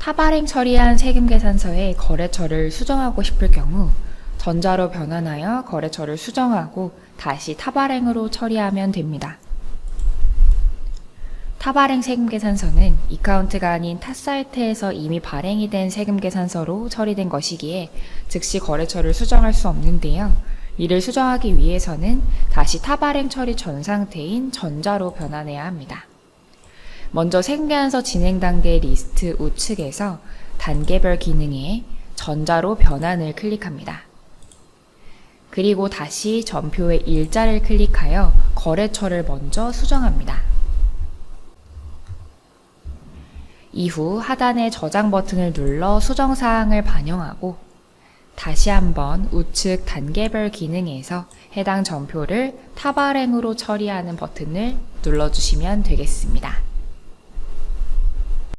타발행 처리한 세금 계산서에 거래처를 수정하고 싶을 경우 전자로 변환하여 거래처를 수정하고 다시 타발행으로 처리하면 됩니다. 타발행 세금 계산서는 이카운트가 아닌 타 사이트에서 이미 발행이 된 세금 계산서로 처리된 것이기에 즉시 거래처를 수정할 수 없는데요. 이를 수정하기 위해서는 다시 타발행 처리 전 상태인 전자로 변환해야 합니다. 먼저 세금계산서 진행 단계 리스트 우측에서 단계별 기능에 전자로 변환을 클릭합니다. 그리고 다시 전표의 일자를 클릭하여 거래처를 먼저 수정합니다. 이후 하단의 저장 버튼을 눌러 수정 사항을 반영하고 다시 한번 우측 단계별 기능에서 해당 전표를 타발행으로 처리하는 버튼을 눌러주시면 되겠습니다.